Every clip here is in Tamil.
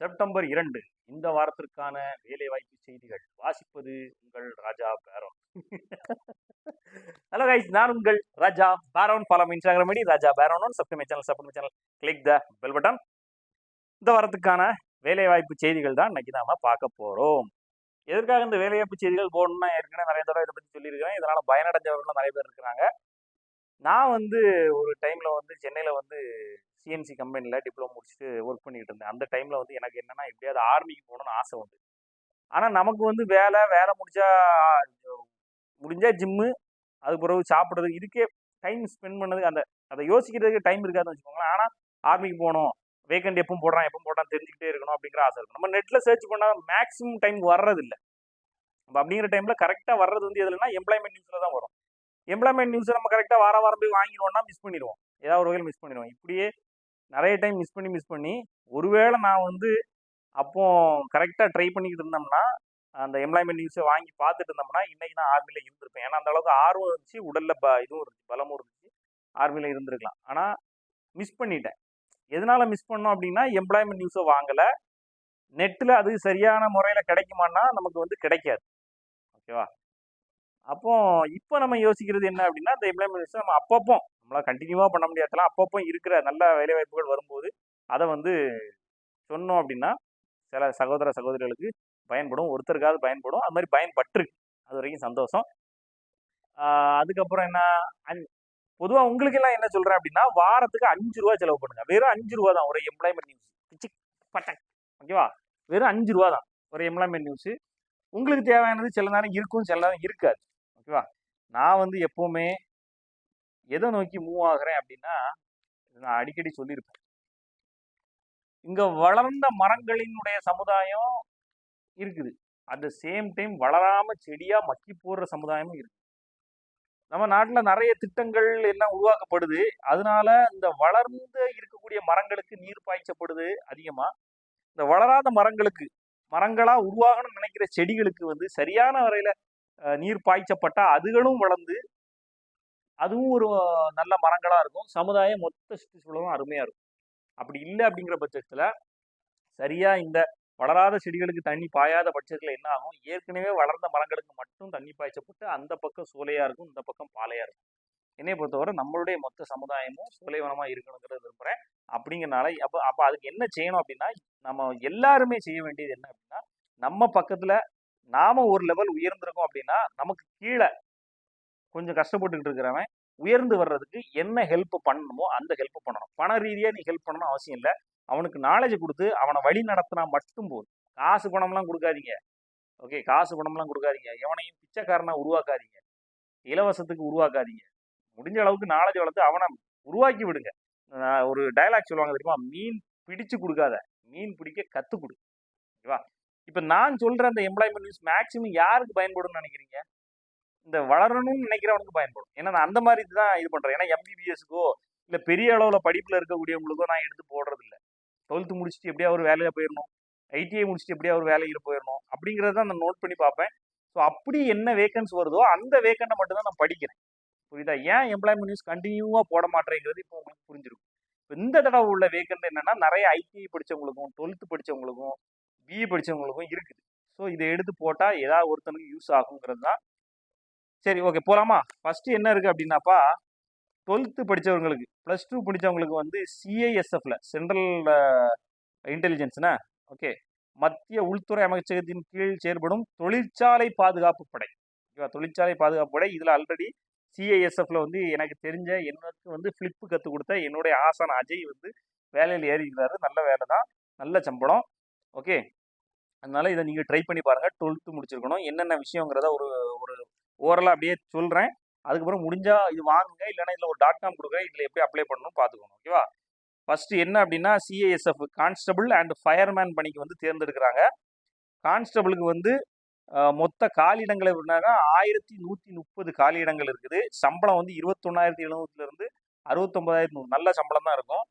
செப்டம்பர் இரண்டு. இந்த வாரத்திற்கான வேலைவாய்ப்பு செய்திகள். வாசிப்பது உங்கள் ராஜா பேரோன். ஹலோ கைஸ் நான் உங்கள் Raja Baron. Follow Instagram ID Raja Baron subscribe channel subscribe channel click the bell button இந்த வாரத்துக்கான வேலைவாய்ப்பு செய்திகள் தான் இன்னைக்கு நாம பார்க்க போறோம். எதற்காக இந்த வேலைவாய்ப்பு செய்திகள் போடணும்னா ஏற்கனவே நிறைய தடவை இதை பற்றி சொல்லியிருக்கிறேன். இதனால் பயனடைஞ்சவர்களும் நிறைய பேர் இருக்கிறாங்க. நான் வந்து ஒரு டைமில் வந்து சென்னையில் வந்து சிஎன்சி கம்பெனியில் டிப்ளமோ முடிச்சுட்டு ஒர்க் பண்ணிட்டு இருந்தேன். அந்த டைமில் வந்து எனக்கு என்னென்னா எப்படியாவது ஆர்மிக்கு போகணும்னு ஆசை வந்து ஆனால் நமக்கு வந்து வேலை வேலை முடிச்சா முடிஞ்சால் ஜிம்மு அது பிறகு சாப்பிட்றது இதுக்கே டைம் ஸ்பெண்ட் பண்ணது அந்த அதை யோசிக்கிறதுக்கு டைம் இருக்காதுன்னு வச்சுக்கோங்களேன். ஆனால் ஆர்மிக்கு போகணும் வேக்கண்ட் எப்போ போடுறான் எப்போ போடுறான் தெரிஞ்சுக்கிட்டே இருக்கணும் அப்படிங்கிற ஆசை இருக்கும் நம்ம நெட்டில் சர்ச் பண்ணால் மேக்ஸிமம் டைம் வர்றதில்லை. அப்போ அப்படிங்கிற டைமில் கரெக்டாக வர்றது வந்து எதுலன்னா எம்ப்ளாய்மெண்ட் நியூஸில் தான் வரும். எம்ப்ளாய்மெண்ட் நியூஸை நம்ம கரெக்டாக வார வாரம் போய் வாங்கிடுவோம்னா மிஸ் பண்ணிடுவோம். ஏதாவது ஒரு வகையில் மிஸ் பண்ணிடுவோம். இப்படியே நிறைய டைம் மிஸ் பண்ணி மிஸ் பண்ணி ஒருவேளை நான் வந்து அப்போ கரெக்டாக ட்ரை பண்ணிக்கிட்டு இருந்தோம்னா அந்த எம்ப்ளாய்மெண்ட் நியூஸை வாங்கி பார்த்துட்டு இருந்தோம்னா இன்னைக்கு நான் ஆர்மியில் இருந்திருப்பேன். ஏன்னா அந்த அளவுக்கு ஆர்வம் இருந்துச்சு உடல்ல ப இதுவும் இருந்துச்சு பலமும் இருந்துச்சு. ஆர்மியில் இருந்திருக்கலாம். ஆனால் மிஸ் பண்ணிட்டேன். எதனால மிஸ் பண்ணோம் அப்படின்னா எம்ப்ளாய்மெண்ட் நியூஸை வாங்கலை. நெட்டில் அது சரியான முறையில் கிடைக்குமான்னா நமக்கு வந்து கிடைக்காது. ஓகேவா அப்போ இப்போ நம்ம யோசிக்கிறது என்ன அப்படின்னா இந்த எம்ப்ளாய்மெண்ட் நியூஸை நம்ம அப்பப்போ நம்மளால் கண்டினியூவாக பண்ண முடியாதலாம் அப்பப்போ இருக்கிற நல்ல வேலைவாய்ப்புகள் வரும்போது அதை வந்து சொன்னோம் அப்படின்னா சில சகோதர சகோதரிகளுக்கு பயன்படும் ஒருத்தருக்காவது பயன்படும். அது மாதிரி பயன்பட்டுருக்கு அது வரைக்கும் சந்தோஷம். அதுக்கப்புறம் என்ன பொதுவாக உங்களுக்கு எல்லாம் என்ன சொல்கிறேன் அப்படின்னா வாரத்துக்கு அஞ்சு ரூபா செலவு பண்ணுங்க. வெறும் அஞ்சு ரூபா தான். ஒரு எம்ப்ளாய்மெண்ட் நியூஸ் பட்டக் ஓகேவா வெறும் அஞ்சு ரூபா தான். ஒரு எம்ப்ளாய்மெண்ட் நியூஸ் உங்களுக்கு தேவையானது சில நேரம் இருக்கும் சில நேரம் இருக்காது. ஓகேவா நான் வந்து எப்போவுமே எதை நோக்கி மூவ் ஆகுறேன் அப்படின்னா நான் அடிக்கடி சொல்லியிருப்பேன். இங்க வளர்ந்த மரங்களினுடைய சமுதாயம் இருக்குது. அட் த சேம் டைம் வளராம செடியா மக்கி போடுற சமுதாயமும் இருக்கு. நம்ம நாட்டில் நிறைய திட்டங்கள் எல்லாம் உருவாக்கப்படுது. அதனால இந்த வளர்ந்து இருக்கக்கூடிய மரங்களுக்கு நீர் பாய்ச்சப்படுது அதிகமா. இந்த வளராத மரங்களுக்கு மரங்களா உருவாகணும்னு நினைக்கிற செடிகளுக்கு வந்து சரியான வரையில நீர் பாய்ச்சப்பட்டா அதுகளும் வளர்ந்து அதுவும் ஒரு நல்ல மரங்களாக இருக்கும். சமுதாயம் மொத்த சுற்றுச்சூழலும் அருமையாக இருக்கும். அப்படி இல்லை அப்படிங்கிற பட்சத்தில் சரியாக இந்த வளராத செடிகளுக்கு தண்ணி பாயாத பட்சத்தில் என்ன ஆகும்? ஏற்கனவே வளர்ந்த மரங்களுக்கு மட்டும் தண்ணி பாய்ச்சப்பட்டு அந்த பக்கம் சோலையாக இருக்கும் இந்த பக்கம் பாலையாக இருக்கும். என்னை பொறுத்தவரை நம்மளுடைய மொத்த சமுதாயமும் சோலைவனமாக இருக்கணுங்கிறது விரும்புகிறேன் அப்படிங்கறனால அப்போ அப்போ அதுக்கு என்ன செய்யணும் அப்படின்னா நம்ம எல்லாருமே செய்ய வேண்டியது என்ன அப்படின்னா நம்ம பக்கத்தில் நாம ஒரு லெவல் உயர்ந்திருக்கோம் அப்படின்னா நமக்கு கீழே கொஞ்சம் கஷ்டப்பட்டுக்கிட்டு இருக்கிறவன் உயர்ந்து வர்றதுக்கு என்ன ஹெல்ப் பண்ணணுமோ அந்த ஹெல்ப் பண்ணணும். பண ரீதியாக நீ ஹெல்ப் பண்ணணும் அவசியம் இல்லை. அவனுக்கு நாலேஜ் கொடுத்து அவனை வழி நடத்தினா மட்டும் போதும். காசு பணம்லாம் கொடுக்காதீங்க. ஓகே காசு பணம்லாம் கொடுக்காதீங்க. எவனையும் பிச்சைக்காரனாக உருவாக்காதீங்க. இலவசத்துக்கு உருவாக்காதீங்க. முடிஞ்ச அளவுக்கு நாலேஜ் வளர்த்து அவனை உருவாக்கி விடுங்க. ஒரு டைலாக் சொல்லுவாங்க தெரியுமா? மீன் பிடிச்சு கொடுக்காத. மீன் பிடிக்க கற்றுக் கொடு. ஓகேவா? இப்போ நான் சொல்கிற அந்த எம்ப்ளாய்மெண்ட் நியூஸ் மேக்ஸிமம் யாருக்கு பயன்படும்னு நினைக்கிறீங்க? இந்த வளரணும்னு நினைக்கிறவனுக்கு பயன்படும். ஏன்னா நான் அந்த மாதிரி தான் இது பண்றேன். ஏன்னா எம்பிபிஎஸ்க்கோ இல்ல பெரிய அளவுல படிப்புல இருக்கக்கூடியவங்களுக்கோ நான் எடுத்து போடுறது இல்லை டுவெல்த்து முடிச்சுட்டு எப்படியா ஒரு வேலையில் போயிடணும் ஐடிஐ முடிச்சுட்டு எப்படியா ஒரு வேலையில் போயிடணும் அப்படிங்கிறத தான் நான் நோட் பண்ணி பார்ப்பேன். ஸோ அப்படி என்ன வேக்கன்ஸ் வருதோ அந்த வேக்கண்ட்டை மட்டும்தான் நான் படிக்கிறேன். புரியுதா? ஏன் எம்ப்ளாய்மெண்ட் நியூஸ் கண்டினியூவாக போட மாட்டேங்கிறது இப்போ உங்களுக்கு புரிஞ்சிருக்கும். இப்போ இந்த தடவை உள்ள வேக்கண்ட் என்னன்னா நிறைய ஐடிஐ படிச்சவங்களுக்கும் டுவெல்த்து படிச்சவங்களுக்கும் பிஇ படிச்சவங்களுக்கும் இருக்குது. ஸோ இதை எடுத்து போட்டால் ஏதாவது ஒருத்தனுக்கு யூஸ் ஆகுங்கிறது தான் சரி ஓகே போகலாமா ஃபஸ்ட்டு என்ன இருக்குது அப்படின்னாப்பா டுவெல்த்து படித்தவங்களுக்கு ப்ளஸ் டூ படித்தவங்களுக்கு வந்து சிஐஎஸ்எஃப்ல சென்ட்ரல் இன்டெலிஜென்ஸ்னா ஓகே மத்திய உள்துறை அமைச்சகத்தின் கீழ் செயல்படும் தொழிற்சாலை பாதுகாப்பு படை. ஓகேவா தொழிற்சாலை பாதுகாப்பு படை இதில் ஆல்ரெடி சிஐஎஸ்எஃப்ல வந்து எனக்கு தெரிஞ்ச எனக்கு வந்து ஃப்ளிப்பு கற்றுக் கொடுத்த என்னுடைய ஆசான் அஜய் வந்து வேலையில் ஏறிக்கிறாரு நல்ல வேலை தான் நல்ல சம்பளம் ஓகே அதனால இதை நீங்கள் ட்ரை பண்ணி பாருங்கள் டுவெல்த்து முடிச்சிருக்கணும். என்னென்ன விஷயங்கிறத ஒரு ஒரு ஓரலாக அப்படியே சொல்கிறேன் அதுக்கப்புறம் முடிஞ்சால் இது வாங்குங்க. இல்லைன்னா இதில் ஒரு டாட் காம் கொடுக்குறேன் இதில் எப்படி அப்ளை பண்ணணும் பார்த்துக்கணும் ஓகேவா ஃபஸ்ட்டு என்ன அப்படின்னா சிஏஎஸ்எஃப் கான்ஸ்டபிள் அண்ட் ஃபயர்மேன் பணிக்கு வந்து தேர்ந்தெடுக்கிறாங்க. கான்ஸ்டபிளுக்கு வந்து மொத்த காலியிடங்கள் எப்படின்னாக்கா ஆயிரத்தி நூற்றி முப்பது காலியிடங்கள் இருக்குது. சம்பளம் வந்து இருபத்தொன்னாயிரத்தி எழுநூறுலேருந்து அறுபத்தொம்பதாயிரத்தி நூறு. நல்ல சம்பளம் தான் இருக்கும்.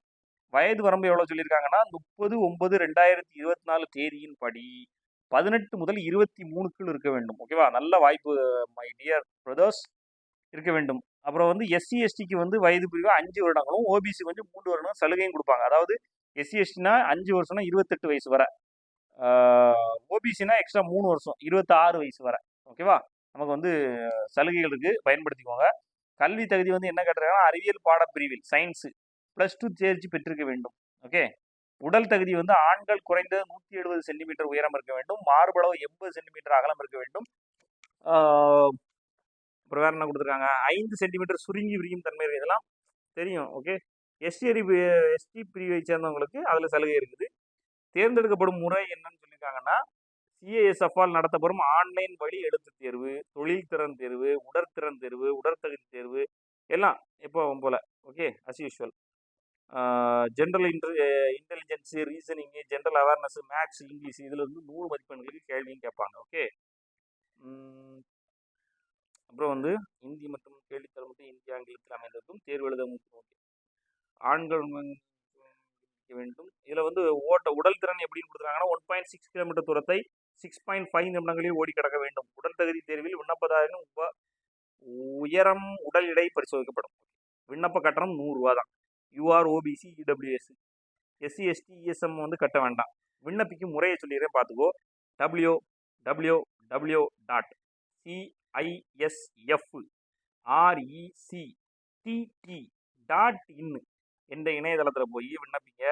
வயது வரம்பு எவ்வளோ சொல்லியிருக்காங்கன்னா முப்பது ஒன்பது ரெண்டாயிரத்தி இருபத்தி நாலு தேதியின் படி. பதினெட்டு முதல் இருபத்தி மூணுக்குள் இருக்க வேண்டும் ஓகேவா நல்ல வாய்ப்பு மை டியர் பிரதர்ஸ் இருக்க வேண்டும். அப்புறம் வந்து எஸ்சி எஸ்டிக்கு வந்து வயது பிரிவு அஞ்சு வருடங்களும் ஓபிசி வந்து மூன்று வருடம் சலுகையும் கொடுப்பாங்க. அதாவது எஸ்சி எஸ்டினா அஞ்சு வருஷம்னா இருபத்தெட்டு வயசு வரை. ஓபிசினா எக்ஸ்ட்ரா மூணு வருஷம் இருபத்தாறு வயசு வரை ஓகேவா நமக்கு வந்து சலுகைகள் இருக்குது பயன்படுத்திக்கோங்க. கல்வி தகுதி வந்து என்ன கேட்டிருக்காங்கன்னா அறிவியல் பாடப்பிரிவில் சயின்ஸு ப்ளஸ் டூ தேர்ச்சி பெற்றிருக்க வேண்டும் ஓகே உடல் தகுதி வந்து ஆண்கள் குறைந்தது நூற்றி எழுபது சென்டிமீட்டர் உயரம் இருக்க வேண்டும். மார்பளவு எண்பது சென்டிமீட்டர் அகலம் இருக்க வேண்டும். அப்புறம் வேற என்ன கொடுத்துருக்காங்க. ஐந்து சென்டிமீட்டர் சுருங்கி விரியும் தன்மை இதெல்லாம் தெரியும் ஓகே எஸ்டி எஸ்டி பிரிவை சேர்ந்தவங்களுக்கு அதில் சலுகை இருக்குது. தேர்ந்தெடுக்கப்படும் முறை என்னன்னு சொல்லியிருக்காங்கன்னா சிஏஎஸ்எஃப்ஆல் நடத்தப்படும் ஆன்லைன் வழி எழுத்து தேர்வு தொழில் திறன் தேர்வு உடற்திறன் தேர்வு உடற்தகுதி தேர்வு எல்லாம் எப்போ போல okay as usual general inter intelligence reasoning general awareness maths English இதில் இருந்து நூறு மதிப்பெண்களுக்கு கேள்வியும் கேட்பாங்க. ஓகே அப்புறம் வந்து இந்தி மற்றும் கேள்வித்தரம் மட்டும் இந்திய ஆங்கிலத்தில் அமைந்திருக்கும். தேர்வு எழுத ஓகே. ஆண்கள் வேண்டும். இதில் வந்து ஓட்ட உடல் திறன் எப்படின்னு கொடுத்துருக்காங்கன்னா ஒன் பாயிண்ட் சிக்ஸ் கிலோமீட்டர் தூரத்தை சிக்ஸ் பாயிண்ட் ஃபைவ் நிமிடங்களில் ஓடி கடக்க வேண்டும். உடல் தகுதி தேர்வில் விண்ணப்பதாரின் உப உயரம் உடல் எடை பரிசோதிக்கப்படும். விண்ணப்ப கட்டணம் நூறுரூவா தான் UR OBC EWS SC ST ESM வந்து கட்ட வேண்டாம். விண்ணப்பிக்கும் முறையை சொல்லிடுறேன் பார்த்துக்கோ. W W W dot CISF REC TT dot in என்ற இணையதளத்தில் போய் விண்ணப்பிக்க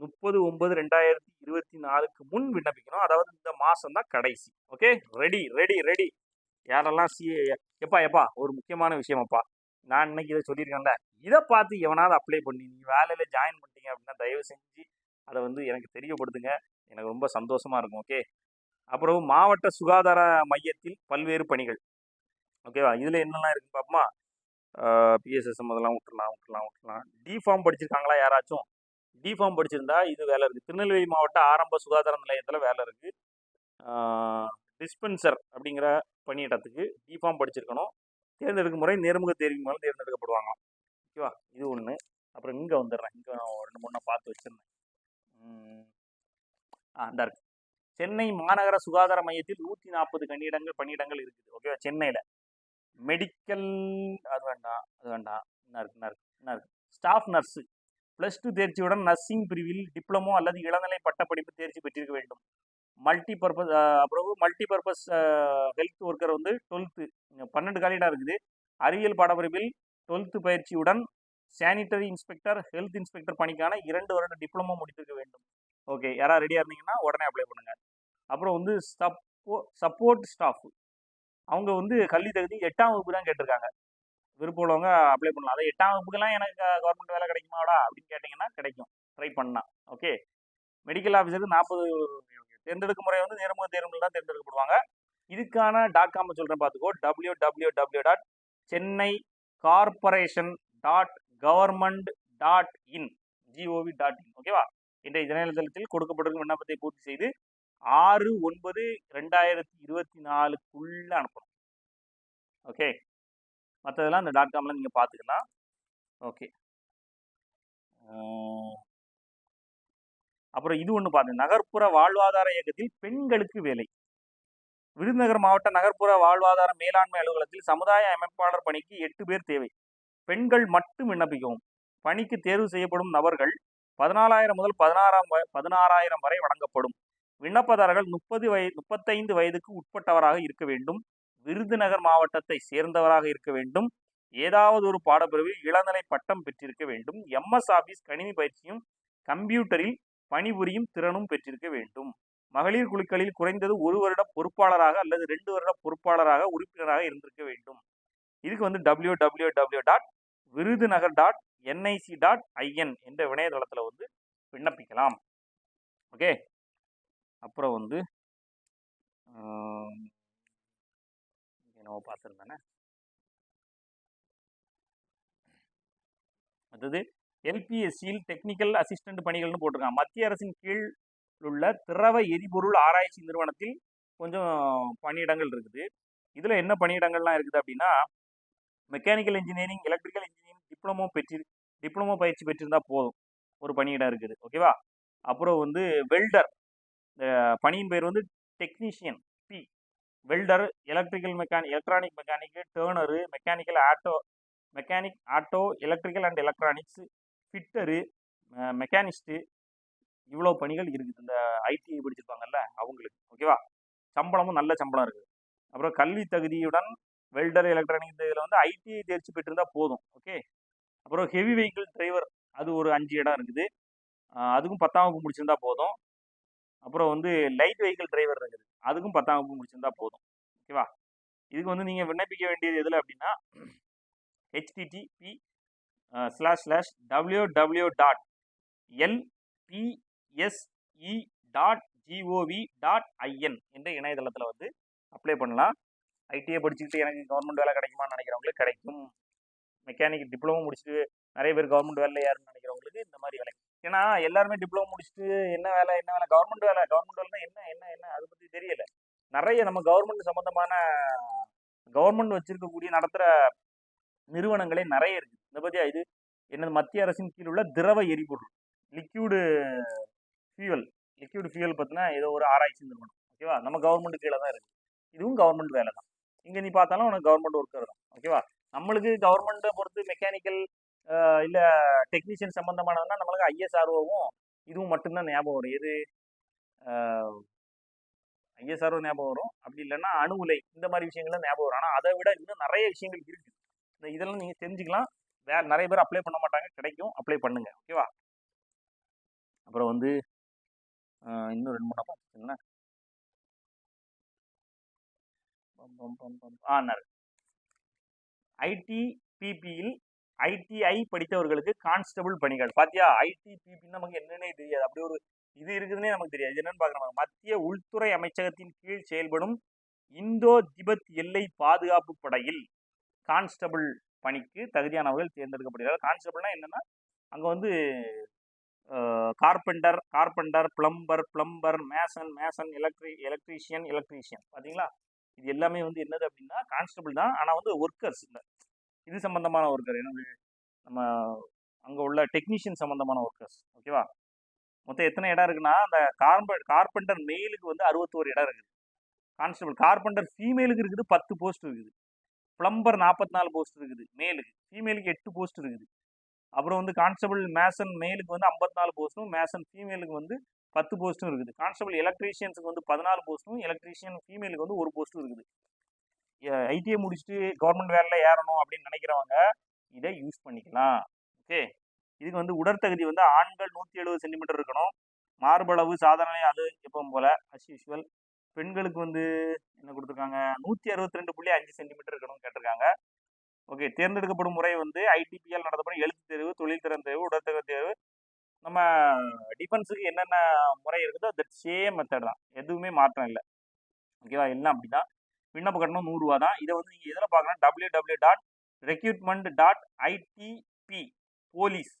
முப்பது ஒன்பது ரெண்டாயிரத்தி இருபத்தி நாலுக்கு முன் விண்ணப்பிக்கணும். அதாவது இந்த மாதம் தான் கடைசி. ஓகே ரெடி ரெடி ரெடி யாரெல்லாம் சி எப்பா எப்பா ஒரு முக்கியமான விஷயமாப்பா நான் இன்னைக்கு இதை சொல்லியிருக்கேன்ல இதை பார்த்து எவனாவது அப்ளை பண்ணி நீங்கள் வேலையில் ஜாயின் பண்ணிட்டீங்க அப்படின்னா தயவு செஞ்சு அதை வந்து எனக்கு தெரியப்படுத்துங்க. எனக்கு ரொம்ப சந்தோஷமாக இருக்கும் ஓகே அப்புறம் மாவட்ட சுகாதார மையத்தில் பல்வேறு பணிகள் ஓகேவா இதில் என்னெல்லாம் இருக்குன்னு பார்ப்போமா? பிஎஸ்எஸ்எம் அதெல்லாம் விட்டுலாம் விட்டுலாம் விட்டுறலாம். டிஃபார்ம் படிச்சிருக்காங்களா யாராச்சும்? டிஃபார்ம் படிச்சிருந்தா இது வேலை இருக்குது திருநெல்வேலி மாவட்ட ஆரம்ப சுகாதார நிலையத்தில் வேலை இருக்குது டிஸ்பென்சர் அப்படிங்கிற பணியிடத்துக்கு டிஃபார்ம் படிச்சிருக்கணும். தேர்ந்தெடுக்கும் முறை நேர்முக தேர்வு மூலம் தேர்ந்தெடுக்கப்படுவாங்க ஓகேவா? இது ஒன்று அப்புறம் இங்கே வந்துடுறேன். இங்கே ரெண்டு மூணு பார்த்து வச்சிருந்தேன். ஆ இருக்கு. சென்னை மாநகர சுகாதார மையத்தில் நூற்றி நாற்பது கணியிடங்கள் பணியிடங்கள் இருக்குது. ஓகேவா? சென்னையில். மெடிக்கல் அது வேண்டாம் அது வேண்டாம் என்ன இருக்கு என்ன இருக்கு என்ன இருக்கு. Staff nurse. ப்ளஸ் டூ தேர்ச்சியுடன் நர்சிங் பிரிவில் டிப்ளமோ அல்லது இளநிலை பட்டப்படிப்பு தேர்ச்சி பெற்றிருக்க வேண்டும். மல்டி பர்பஸ் அப்புறம் மல்டி பர்பஸ் ஹெல்த் ஒர்க்கர் வந்து டுவெல்த்து பன்னெண்டு காலிடாக இருக்குது. அறிவியல் பாடப்பிரிவில் டுவெல்த்து பயிற்சியுடன் சானிட்டரி இன்ஸ்பெக்டர் ஹெல்த் இன்ஸ்பெக்டர் பணிக்கான இரண்டு வருட டிப்ளமோ முடித்திருக்க வேண்டும். ஓகே யாராவது ரெடியாக இருந்தீங்கன்னா உடனே அப்ளை பண்ணுங்கள் அப்புறம் வந்து சப்போ சப்போர்ட் ஸ்டாஃப் அவங்க வந்து கல்வி தகுதி எட்டாம் வகுப்பு தான் கேட்டிருக்காங்க. விருப்பம் உள்ளவங்க அப்ளை பண்ணலாம். அதை எட்டாம் வகுப்புக்கெல்லாம் எனக்கு கவர்மெண்ட் வேலை கிடைக்குமாடா அப்படின்னு கேட்டிங்கன்னா கிடைக்கும். ட்ரை பண்ணலாம். ஓகே மெடிக்கல் ஆஃபீஸருக்கு நாற்பது தேர்ந்தெடுக்கும் முறை வந்து நேர்முக தேர்வுகள் தான் தேர்ந்தெடுக்கப்படுவாங்க. இதுக்கான டாட் காம் சொல்கிறேன் பார்த்துக்கோ W W W dot Chennai corporation dot government dot in GOV dot in ஓகேவா இன்றைய இணையதளத்தில் கொடுக்கப்பட்டிருக்கும் விண்ணப்பத்தை பூர்த்தி செய்து ஆறு ஒன்பது ரெண்டாயிரத்தி இருபத்தி நாலுக்குள்ள அனுப்பணும் ஓகே மற்றதெல்லாம் இந்த டாட் காமில் நீங்கள் பார்த்துக்கலாம் ஓகே அப்புறம் இது ஒன்று பார்த்து நகர்ப்புற வாழ்வாதார இயக்கத்தில் பெண்களுக்கு வேலை. விருதுநகர் மாவட்ட நகர்ப்புற வாழ்வாதார மேலாண்மை அலுவலகத்தில் சமுதாய அமைப்பாளர் பணிக்கு எட்டு பேர் தேவை. பெண்கள் மட்டும் விண்ணப்பிக்கவும். பணிக்கு தேர்வு செய்யப்படும் நபர்கள் பதினாலாயிரம் முதல் பதினாறாம் வ- பதினாறாயிரம் வரை வழங்கப்படும். விண்ணப்பதாரர்கள் முப்பது வயது முப்பத்தைந்து வயதுக்கு உட்பட்டவராக இருக்க வேண்டும். விருதுநகர் மாவட்டத்தை சேர்ந்தவராக இருக்க வேண்டும். ஏதாவது ஒரு பாடப்பிரிவில் இளநிலை பட்டம் பெற்றிருக்க வேண்டும். எம்எஸ் ஆஃபீஸ் கணினி பயிற்சியும் கம்ப்யூட்டரில் பணிபுரியும் திறனும் பெற்றிருக்க வேண்டும். மகளிர் குழுக்களில் குறைந்தது ஒரு வருட பொறுப்பாளராக அல்லது ரெண்டு வருட பொறுப்பாளராக உறுப்பினராக இருந்திருக்க வேண்டும். இதுக்கு வந்து W W W dot Virudhunagar dot NIC dot IN என்ற இணையதளத்தில் வந்து விண்ணப்பிக்கலாம். ஓகே அப்புறம் வந்து என்னவோ பார்த்துருந்தானே அடுத்தது எல்பிஎஸ்சியில் டெக்னிக்கல் அசிஸ்டன்ட் பணிகள்னு போட்டிருக்காங்க. மத்திய அரசின் கீழ் உள்ள திரவ எரிபொருள் ஆராய்ச்சி நிறுவனத்தில் கொஞ்சம் பணியிடங்கள் இருக்குது. இதில் என்ன பணியிடங்கள்லாம் இருக்குது அப்படின்னா mechanical engineering electrical engineering diploma பெற்று டிப்ளமோ பயிற்சி பெற்றிருந்தால் போதும். ஒரு பணியிடம் இருக்குது. ஓகேவா அப்புறம் வந்து வெல்டர் பணியின் பேர் வந்து technician B welder electrical mechanic electronic mechanic turner mechanical auto mechanic auto electrical and electronics fitter machinist இவ்வளோ பணிகள் இருக்குது. இந்த ஐடிஐ படிச்சிருப்பாங்கல்ல அவங்களுக்கு. ஓகேவா சம்பளமும் நல்ல சம்பளம் இருக்குது. அப்புறம் கல்வி தகுதியுடன் வெல்டர் எலக்ட்ரானிக் இந்த இதில் வந்து ஐடிஐ தேர்ச்சி பெற்றிருந்தா போதும். ஓகே அப்புறம் ஹெவி வெஹிக்கிள் டிரைவர் அது ஒரு அஞ்சு இடம் இருக்குது. அதுக்கும் பத்தாம் வகுப்பு முடிச்சிருந்தா போதும். அப்புறம் வந்து லைட் வெஹிக்கிள் டிரைவர் இருக்குது. அதுக்கும் பத்தாம் வகுப்பு முடிச்சிருந்தா போதும். ஓகேவா இதுக்கு வந்து நீங்கள் விண்ணப்பிக்க வேண்டியது எதில் அப்படின்னா HTTP slash slash W W dot LPSE dot GOV dot IN என்ற இணையதளத்தில் வந்து அப்ளை பண்ணலாம். ஐடிஐ படிச்சுக்கிட்டு எனக்கு கவர்மெண்ட் வேலை கிடைக்குமான்னு நினைக்கிறவங்களுக்கு கிடைக்கும். மெக்கானிக் டிப்ளமோ முடிச்சுட்டு நிறைய பேர் கவர்மெண்ட் வேலை யாருன்னு நினைக்கிறவங்களுக்கு இந்த மாதிரி வேலை. ஏன்னா எல்லாருமே டிப்ளமோ முடிச்சுட்டு என்ன வேலை என்ன வேலை கவர்மெண்ட் வேலை கவர்மெண்ட் வேலைனா என்ன என்ன என்ன அதை பற்றி தெரியல. நிறைய நம்ம கவர்மெண்ட் சம்மந்தமான கவர்மெண்ட் வச்சிருக்கக்கூடிய நடத்துகிற நிறுவனங்களே நிறைய இருக்குது இந்த பற்றியா இது என்னது மத்திய அரசின் கீழ் உள்ள திரவ எரிபொருள் லிக்யூடு ஃபியூவல் லிக்யூடு ஃபியூவல் பார்த்தினா ஏதோ ஒரு ஆராய்ச்சி நிறுவனம் ஓகேவா நம்ம கவர்மெண்ட் கீழே தான் இருக்குது இதுவும் கவர்மெண்ட் வேலை தான். இங்கே நீ பார்த்தாலும் உனக்கு கவர்மெண்ட் ஒர்க்கர் தான் ஓகேவா நம்மளுக்கு கவர்மெண்ட்டை பொறுத்து மெக்கானிக்கல் இல்லை டெக்னீஷியன் சம்மந்தமானதுன்னா நம்மளுக்கு ஐஎஸ்ஆர்ஓவும் இதுவும் மட்டும்தான் ஞாபகம் வரும். எது? ஐஎஸ்ஆர்ஓ ஞாபகம் வரும். அப்படி இல்லைன்னா அணு உலை இந்த மாதிரி விஷயங்கள்லாம் ஞாபகம் வரும். ஆனால் அதை விட இன்னும் நிறைய விஷயங்கள் இருக்குது இந்த இதெல்லாம் நீங்கள் தெரிஞ்சுக்கலாம். வேற நிறைய பேர் அப்ளை பண்ண மாட்டாங்க. கிடைக்கும். அப்ளை பண்ணுங்கள் ஓகேவா அப்புறம் வந்து இன்னும் ரெண்டு மூணு பார்த்துச்சுங்களேன் ஆ ஐடி பிபியில் ஐடிஐ படித்தவர்களுக்கு கான்ஸ்டபிள் பணிகள். பார்த்தியா ஐடி பிபின்னு நமக்கு என்னன்னே தெரியாது. அப்படி ஒரு இது இருக்குதுன்னே நமக்கு தெரியாது. என்னன்னு பார்க்குறோம். மத்திய உள்துறை அமைச்சகத்தின் கீழ் செயல்படும் இந்தோ திபெத் எல்லை பாதுகாப்பு படையில் கான்ஸ்டபிள் பணிக்கு தகுதியானவர்கள் தேர்ந்தெடுக்கப்படுகிறார். கான்ஸ்டபிள்னா என்னென்னா அங்கே வந்து carpenter carpenter plumber plumber mason mason electri electrician electrician. பார்த்தீங்களா இது எல்லாமே வந்து என்னது அப்படின்னா கான்ஸ்டபிள் தான். ஆனால் வந்து ஒர்க்கர்ஸ் இந்த இது சம்மந்தமான ஒர்க்கர். என்ன நம்ம அங்கே உள்ள டெக்னீஷியன் சம்மந்தமான ஒர்க்கர்ஸ். ஓகேவா? மொத்தம் எத்தனை இடம் இருக்குன்னா அந்த கார்ப கார்பெண்டர் மெயிலுக்கு வந்து அறுபத்தோரு இடம் இருக்குது. கான்ஸ்டபிள் கார்பெண்டர் ஃபீமேலுக்கு இருக்குது பத்து போஸ்ட் இருக்குது. பிளம்பர் நாற்பத்தி நாலு போஸ்ட் இருக்குது மேலுக்கு. ஃபீமேலுக்கு எட்டு போஸ்ட் இருக்குது. அப்புறம் வந்து கான்ஸ்டபிள் மேசன் மேலுக்கு வந்து ஐம்பத்தி நாலு போஸ்ட்டும் மேசன் ஃபீமேலுக்கு வந்து பத்து போஸ்ட்டும் இருக்குது. கான்ஸ்டபிள் எலக்ட்ரீஷியன்ஸுக்கு வந்து பதினாலு போஸ்ட்டும் எலக்ட்ரீஷியன் ஃபீமேலுக்கு வந்து ஒரு போஸ்ட்டும் இருக்குது. ஐடிஐ முடிச்சுட்டு கவர்மெண்ட் வேலையில் ஏறணும் அப்படின்னு நினைக்கிறவங்க இதை யூஸ் பண்ணிக்கலாம். ஓகே? இதுக்கு வந்து உடற்தகுதி வந்து ஆண்கள் நூற்றி எழுபது சென்டிமீட்டர் இருக்கணும். மார்பளவு சாதாரண அது எப்பவும் போல் அஸ் யூஷுவல் பெண்களுக்கு வந்து என்ன கொடுத்துருக்காங்க? நூற்றி அறுபத்தி ரெண்டு புள்ளி அஞ்சு சென்டிமீட்டர் இருக்கணும்னு கேட்டிருக்காங்க. ஓகே தேர்ந்தெடுக்கப்படும் முறை வந்து ஐடிபிஎல் நடத்தப்படும் எழுத்து தேர்வு தொழில் திறன் தேர்வு உடற்தகுதி தேர்வு. நம்ம டிஃபென்ஸுக்கு என்னென்ன முறை இருக்குதோ தட் சேம் மெத்தட் தான். எதுவுமே மாற்றம் இல்லை. ஓகேவா? எல்லாம் அப்படின்னா விண்ணப்ப கட்டணம் நூறுரூவா தான். இதை வந்து நீங்கள் எதில் பார்க்கலாம் W W dot recruitment dot ITBP police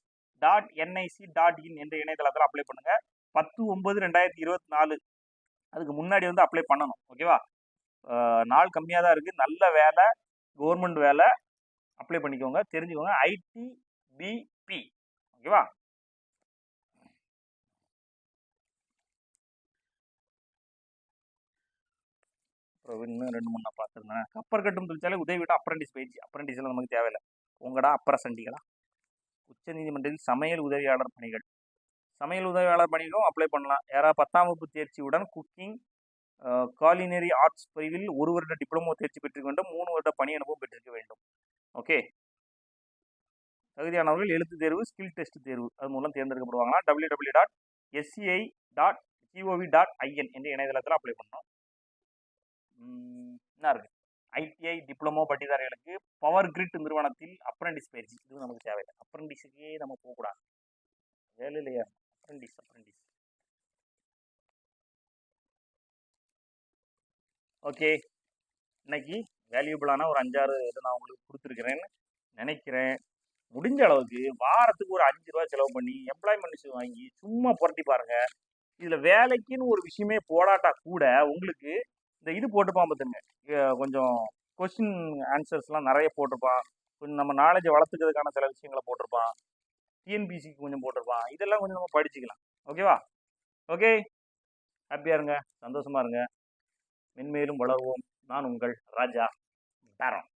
dot NIC dot in என்ற இணையதளத்தில் அப்ளை பண்ணுங்கள் பத்து ஒன்பது ரெண்டாயிரத்தி இருபத்தி நாலு அதுக்கு முன்னாடி வந்து அப்ளை பண்ணணும். ஓகேவா நாள் கம்மியாக தான் இருக்குது நல்ல வேலை கவர்மெண்ட் வேலை அப்ளை பண்ணிக்கோங்க. தெரிஞ்சுக்கோங்க. ஐடிபிபி ஓகேவா இன்னும் ரெண்டு மூணு நான் பார்த்துருந்தேன் கப்பர் கட்டும் தொழிற்சாலை உதவி விட அப்ரண்டிஸ் பயிற்சி. அப்ரண்டிஸ்லாம் நமக்கு தேவையில்லை. உங்கடா அப்ரசண்டிகளா உச்ச நீதிமன்றத்தில் சமையல் உதவியாளர் பணிகள். சமையல் உதவியாளர் பணிகளும் அப்ளை பண்ணலாம். யாராவது பத்தாம் வகுப்பு தேர்ச்சியுடன் குக்கிங் காலினரி ஆர்ட்ஸ் பிரிவில் ஒரு வருட டிப்ளமோ தேர்ச்சி பெற்றிருக்க வேண்டும் மூணு வருட பணி அனுபவம் பெற்றிருக்க வேண்டும். ஓகே தகுதியானவர்கள் எழுத்து தேர்வு ஸ்கில் டெஸ்ட் தேர்வு அது மூலம் தேர்ந்தெடுக்கப்படுவாங்களா W W dot SCI dot GOV dot IN என்ற இணையதளத்தில் அப்ளை பண்ணணும். என்ன இருக்கு? ஐடிஐ டிப்ளமோ பட்டிதாரிகளுக்கு பவர் கிரிட் நிறுவனத்தில் அப்ரண்டிஸ் பயிற்சி. இது நமக்கு தேவையில்லை. அப்ரண்டிஸுக்கே நம்ம போகக்கூடாது. வேலையிலையா அப்ரண்டிஸ் அப்ரண்டிஸ் ஓகே. இன்னைக்கு வேல்யூபிளான ஒரு அஞ்சாறு இதை நான் உங்களுக்கு கொடுத்துருக்குறேன்னு நினைக்கிறேன். முடிஞ்ச அளவுக்கு வாரத்துக்கு ஒரு அஞ்சு ரூபா செலவு பண்ணி எம்ப்ளாய்மெண்ட் வாங்கி சும்மா புரட்டி பாருங்க. இதில் வேலைக்குன்னு ஒரு விஷயமே போடாட்டா கூட உங்களுக்கு இந்த இது போட்டுப்பான் பார்த்துங்க கொஞ்சம் கொஸ்டின் ஆன்சர்ஸ்லாம் நிறைய போட்டிருப்பான். கொஞ்சம் நம்ம நாலேஜை வளர்த்துக்கிறதுக்கான சில விஷயங்களை போட்டிருப்பான். டிஎன்பிசிக்கு கொஞ்சம் போட்டிருப்பான். இதெல்லாம் கொஞ்சம் நம்ம படிச்சுக்கலாம். ஓகேவா ஓகே ஹாப்பியாக இருங்க. சந்தோஷமா இருங்க. மென்மேலும் வளருவோம். நான் உங்கள் ராஜா பேரம்